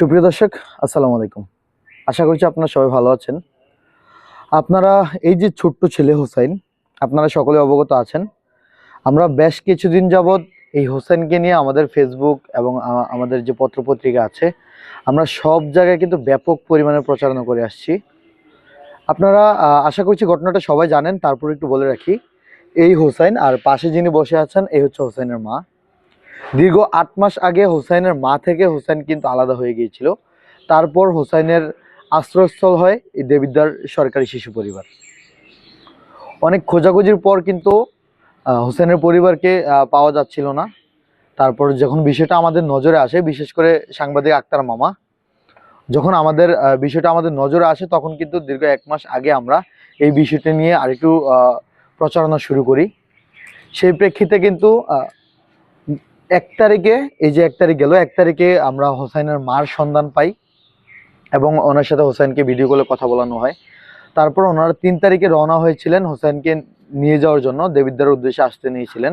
সুপ্রিয় দর্শক, আসসালামু আলাইকুম। আশা করছি আপনারা সবাই ভালো আছেন। আপনারা এই যে ছোট্ট ছেলে হোসাইন, আপনারা সকলে অবগত আছেন। আমরা বেশ কিছুদিন যাবৎ এই হোসেনকে নিয়ে আমাদের ফেসবুক এবং আমাদের যে পত্রপত্রিকা আছে, আমরা সব জায়গায় কিন্তু ব্যাপক পরিমাণে প্রচারণা করে আসছি। আপনারা আশা করছি ঘটনাটা সবাই জানেন, তারপর একটু বলে রাখি। এই হোসাইন, আর পাশে যিনি বসে আছেন, এই হচ্ছে হোসাইনের মা। দীর্ঘ আট মাস আগে হোসাইনের মা থেকে হোসাইন কিন্তু আলাদা হয়ে গিয়েছিল। তারপর হোসাইনের আশ্রয়স্থল হয় এই দেবিদ্বার সরকারি শিশু পরিবার। অনেক খোঁজাখুঁজির পর কিন্তু হোসেনের পরিবারকে পাওয়া যাচ্ছিল না। তারপর যখন বিষয়টা আমাদের নজরে আসে, বিশেষ করে সাংবাদিক আক্তার মামা, যখন আমাদের বিষয়টা আমাদের নজরে আসে, তখন কিন্তু দীর্ঘ এক মাস আগে আমরা এই বিষয়টা নিয়ে আরেকটু প্রচারণা শুরু করি। সেই প্রেক্ষিতে কিন্তু এক তারিখে এই যে এক তারিখ গেল এক তারিখে আমরা হোসাইনের মার সন্ধান পাই এবং ওনার সাথে হোসাইনকে ভিডিও কলে কথা বলানো হয়। তারপর ওনারা তিন তারিখে রওনা হয়েছিলেন হোসাইনকে নিয়ে যাওয়ার জন্য দেবিদ্দার উদ্দেশ্যে আসতে নিয়েছিলেন।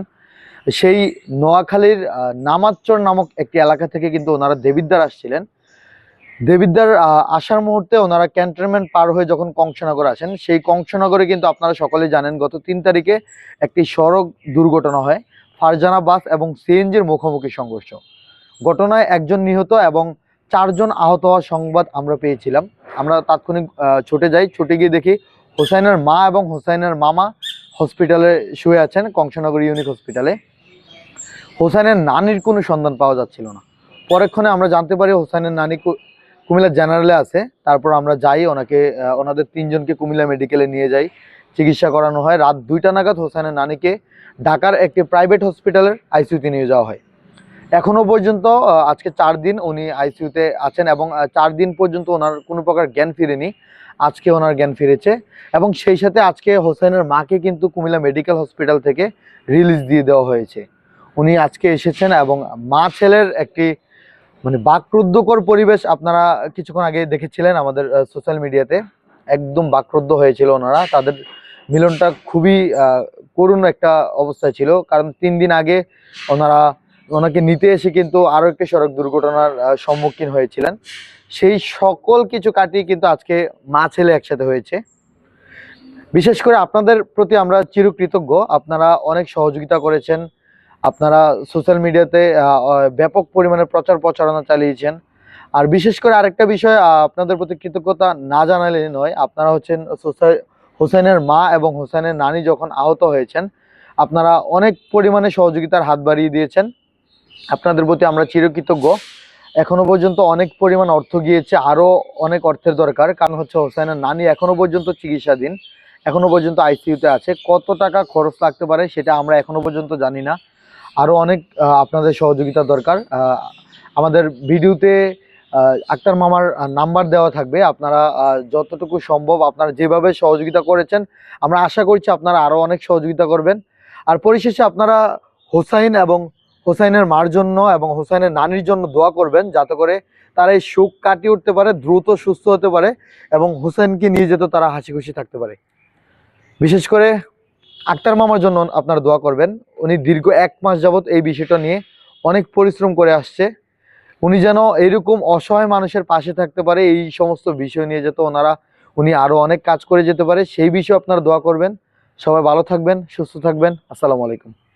সেই নোয়াখালীর আহ, নামাচ্চর নামক একটি এলাকা থেকে কিন্তু ওনারা দেবিদ্দার আসছিলেন। দেবিদ্দার আহ, আসার মুহূর্তে ওনারা ক্যান্টনমেন্ট পার হয়ে যখন কংসনগর আসেন সেই কংসনগরে কিন্তু আপনারা সকলে জানেন গত তিন তারিখে একটি সড়ক দুর্ঘটনা হয়। ফারজানা বাস এবং সিএনজির মুখোমুখি সংঘর্ষ। ঘটনায় একজন নিহত এবং চারজন আহত হওয়ার সংবাদ আমরা পেয়েছিলাম। আমরা তাৎক্ষণিক ছুটে যাই। ছুটে গিয়ে দেখি হোসাইনের মা এবং হোসাইনের মামা হসপিটালে শুয়ে আছেন, কংসনগর ইউনিক হসপিটালে। হোসাইনের নানির কোনো সন্ধান পাওয়া যাচ্ছিল না। পরেক্ষণে আমরা জানতে পারি হোসাইনের নানি কুমিল্লা জেনারেলে আছে। তারপর আমরা যাই, ওনাকে ওনাদের তিনজনকে কুমিল্লা মেডিকেলে নিয়ে যাই। চিকিৎসা করানো হয়। রাত দুইটা নাগাদ হোসেনের নানিকে ঢাকার একটি প্রাইভেট হসপিটালের আইসিউতে নিয়ে যাওয়া হয়। এখনও পর্যন্ত আজকে চার দিন উনি আইসিইউতে আছেন এবং চার দিন পর্যন্ত ওনার কোনো প্রকার জ্ঞান ফিরেনি। আজকে ওনার জ্ঞান ফিরেছে এবং সেই সাথে আজকে হোসেনের মাকে কিন্তু কুমিল্লা মেডিকেল হসপিটাল থেকে রিলিজ দিয়ে দেওয়া হয়েছে। উনি আজকে এসেছেন এবং মা ছেলের একটি মানে বাকরুদ্ধকর পরিবেশ আপনারা কিছুক্ষণ আগে দেখেছিলেন আমাদের সোশ্যাল মিডিয়াতে একদম বাকরুদ্ধ হয়েছিল ওনারা। তাদের মিলনটা খুবই করুণ একটা অবস্থায় ছিল। কারণ তিন দিন আগে ওনারা, ওনাকে নিতে এসে কিন্তু আরও একটি সড়ক দুর্ঘটনার সম্মুখীন হয়েছিলেন। সেই সকল কিছু কাটিয়ে কিন্তু আজকে মা ছেলে একসাথে হয়েছে। বিশেষ করে আপনাদের প্রতি আমরা চিরকৃতজ্ঞ। আপনারা অনেক সহযোগিতা করেছেন। আপনারা সোশ্যাল মিডিয়াতে ব্যাপক পরিমাণে প্রচার প্রচারণা চালিয়েছেন। আর বিশেষ করে আরেকটা বিষয় আপনাদের প্রতি কৃতজ্ঞতা না জানালে নয়, আপনারা হচ্ছেন সোসাই- হোসেনের মা এবং হোসেনের নানি যখন আহত হয়েছেন, আপনারা অনেক পরিমাণে সহযোগিতার হাত বাড়িয়ে দিয়েছেন। আপনাদের প্রতি আমরা চিরকৃতজ্ঞ। এখনও পর্যন্ত অনেক পরিমাণ অর্থ গিয়েছে, আরও অনেক অর্থের দরকার। কারণ হচ্ছে হোসেনের নানি এখনও পর্যন্ত চিকিৎসাধীন, এখনও পর্যন্ত আইসিইউতে আছে। কত টাকা খরচ লাগতে পারে সেটা আমরা এখনও পর্যন্ত জানি না। আরও অনেক আপনাদের সহযোগিতা দরকার। আমাদের ভিডিওতে আক্তার মামার নাম্বার দেওয়া থাকবে। আপনারা যতটুকু সম্ভব আপনারা যেভাবে সহযোগিতা করেছেন, আমরা আশা করছি আপনারা আরও অনেক সহযোগিতা করবেন। আর পরিশেষে আপনারা হোসাইন এবং হোসাইনের মার জন্য এবং হোসাইনের নানির জন্য দোয়া করবেন, যাতে করে তারা এই শোক কাটিয়ে উঠতে পারে, দ্রুত সুস্থ হতে পারে এবং হোসেনকে নিয়ে যেতে তারা হাসি খুশি থাকতে পারে। বিশেষ করে আক্তার মামার জন্য আপনারা দোয়া করবেন। উনি দীর্ঘ এক মাস যাবত এই বিষয়টা নিয়ে অনেক পরিশ্রম করে আসছে। উনি যেন এরকম অসহায় মানুষের পাশে থাকতে পারে, এই সমস্ত বিষয় নিয়ে যাতে ওনারা, উনি আরও অনেক কাজ করে যেতে পারে, সেই বিষয়ে আপনারা দোয়া করবেন। সবাই ভালো থাকবেন, সুস্থ থাকবেন। আসসালামু আলাইকুম।